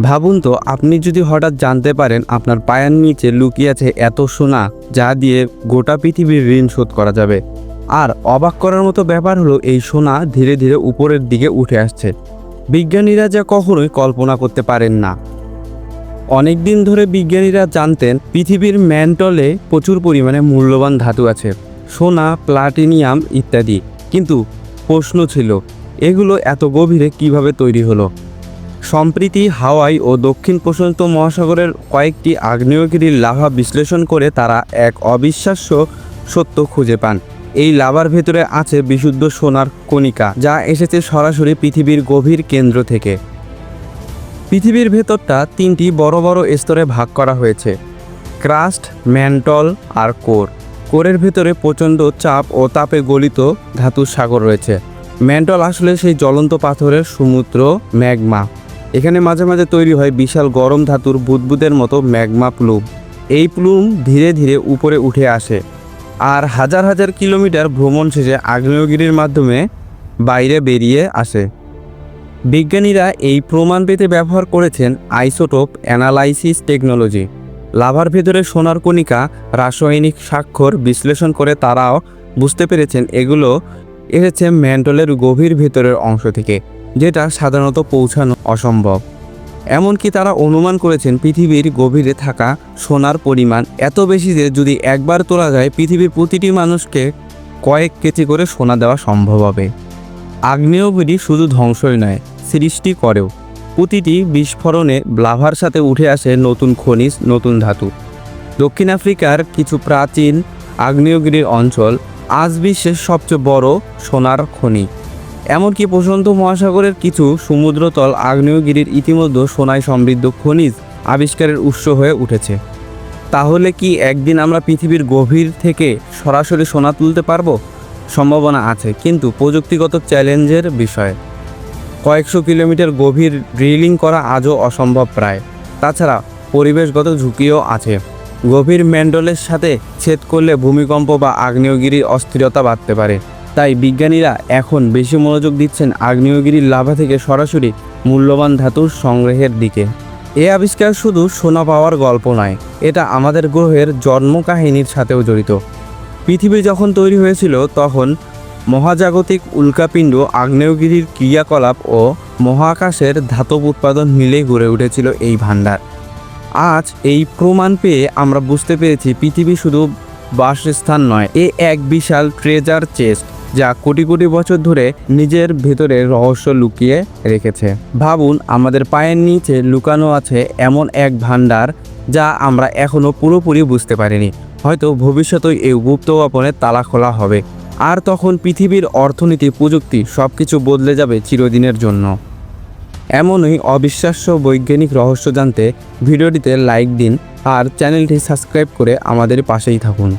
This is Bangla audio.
ভাবুন তো, আপনি যদি হঠাৎ জানতে পারেন আপনার পায়ের নিচে লুকিয়ে আছে এত সোনা যা দিয়ে গোটা পৃথিবীর ঋণ শোধ করা যাবে। আর অবাক করার মতো ব্যাপার হলো এই সোনা ধীরে ধীরে উপরের দিকে উঠে আসছে। বিজ্ঞানীরা যা কখনোই কল্পনা করতে পারেন না। অনেক দিন ধরে বিজ্ঞানীরা জানতেন পৃথিবীর ম্যান্টলে প্রচুর পরিমাণে মূল্যবান ধাতু আছে, সোনা, প্লাটিনিয়াম ইত্যাদি। কিন্তু প্রশ্ন ছিল, এগুলো এত গভীরে কীভাবে তৈরি হলো? সম্প্রীতি, হাওয়াই ও দক্ষিণ প্রশান্ত মহাসাগরের কয়েকটি আগ্নেয়গিরির লাভা বিশ্লেষণ করে তারা এক অবিশ্বাস্য সত্য খুঁজে পান। এই লাভার ভেতরে আছে বিশুদ্ধ সোনার কণিকা, যা এসেছে সরাসরি পৃথিবীর গভীর কেন্দ্র থেকে। পৃথিবীর ভেতরটা তিনটি বড় বড় স্তরে ভাগ করা হয়েছে, ক্রাস্ট, ম্যান্টল আর কোর। কোরের ভেতরে প্রচণ্ড চাপ ও তাপে গলিত ধাতুর সাগর রয়েছে। ম্যান্টল আসলে সেই জ্বলন্ত পাথরের সমুদ্র ম্যাগমা। এখানে মাঝে মাঝে তৈরি হয় বিশাল গরম ধাতুর বুদবুদের মতো ম্যাগমা প্লুম এই প্লুম ধীরে ধীরে উপরে উঠে আসে আর হাজার হাজার কিলোমিটার ভ্রমণ শেষে আগ্নেয়গিরির মাধ্যমে বাইরে বেরিয়ে আসে। বিজ্ঞানীরা এই প্রমাণ পেতে ব্যবহার করেছেন আইসোটোপ অ্যানালাইসিস টেকনোলজি। লাভার ভেতরে সোনার কণিকা, রাসায়নিক স্বাক্ষর বিশ্লেষণ করে তারাও বুঝতে পেরেছেন এগুলো এসেছে ম্যান্টলের গভীর ভেতরের অংশ থেকে। যেটা সাধারণত পৌঁছানো অসম্ভব। এমনকি তারা অনুমান করেছেন পৃথিবীর গভীরে থাকা সোনার পরিমাণ এত বেশি যে যদি একবার তোলা যায়, পৃথিবীর প্রতিটি মানুষকে কয়েক কেজি করে সোনা দেওয়া সম্ভব হবে। আগ্নেয়গিরি শুধু ধ্বংসই নয়, সৃষ্টি করেও। প্রতিটি বিস্ফোরণে লাভার সাথে উঠে আসে নতুন খনিজ, নতুন ধাতু। দক্ষিণ আফ্রিকার কিছু প্রাচীন আগ্নেয়গিরির অঞ্চল আজ বিশ্বের সবচেয়ে বড় সোনার খনি। এমনকি প্রশান্ত মহাসাগরের কিছু সমুদ্রতল আগ্নেয়গিরির ইতিমধ্যে সোনায় সমৃদ্ধ খনিজ আবিষ্কারের উৎস হয়ে উঠেছে। তাহলে কি একদিন আমরা পৃথিবীর গভীর থেকে সরাসরি সোনা তুলতে পারব? সম্ভাবনা আছে, কিন্তু প্রযুক্তিগত চ্যালেঞ্জের বিষয়। কয়েকশো কিলোমিটার গভীর ড্রিলিং করা আজও অসম্ভব প্রায়। তাছাড়া পরিবেশগত ঝুঁকিও আছে। গভীর ম্যান্ডলের সাথে ছেদ করলে ভূমিকম্প বা আগ্নেয়গিরির অস্থিরতা বাড়তে পারে। তাই বিজ্ঞানীরা এখন বেশি মনোযোগ দিচ্ছেন আগ্নেয়গিরির লাভা থেকে সরাসরি মূল্যবান ধাতুর সংগ্রহের দিকে। এ আবিষ্কার শুধু সোনা পাওয়ার গল্প নয়, এটা আমাদের গ্রহের জন্ম কাহিনীর সাথেও জড়িত। পৃথিবী যখন তৈরি হয়েছিল, তখন মহাজাগতিক উল্কাপিণ্ড, আগ্নেয়গিরির ক্রিয়াকলাপ ও মহাকাশের ধাতব উৎপাদন মিলেই গড়ে উঠেছিল এই ভাণ্ডার। আজ এই প্রমাণ পেয়ে আমরা বুঝতে পেরেছি পৃথিবী শুধু বাসস্থান নয়, এ এক বিশাল ট্রেজার চেস্ট যা কোটি কোটি বছর ধরে নিজের ভেতরে রহস্য লুকিয়ে রেখেছে। ভাবুন, আমাদের পায়ের নিচে লুকানো আছে এমন এক ভাণ্ডার যা আমরা এখনও পুরোপুরি বুঝতে পারিনি। হয়তো ভবিষ্যতে এই গুপ্ত গোপনের তালা খোলা হবে। আর তখন পৃথিবীর অর্থনীতি, প্রযুক্তি সব কিছু বদলে যাবে চিরদিনের জন্য। এমনই অবিশ্বাস্য বৈজ্ঞানিক রহস্য জানতে ভিডিওটিতে লাইক দিন আর চ্যানেলটি সাবস্ক্রাইব করে আমাদের পাশেই থাকুন।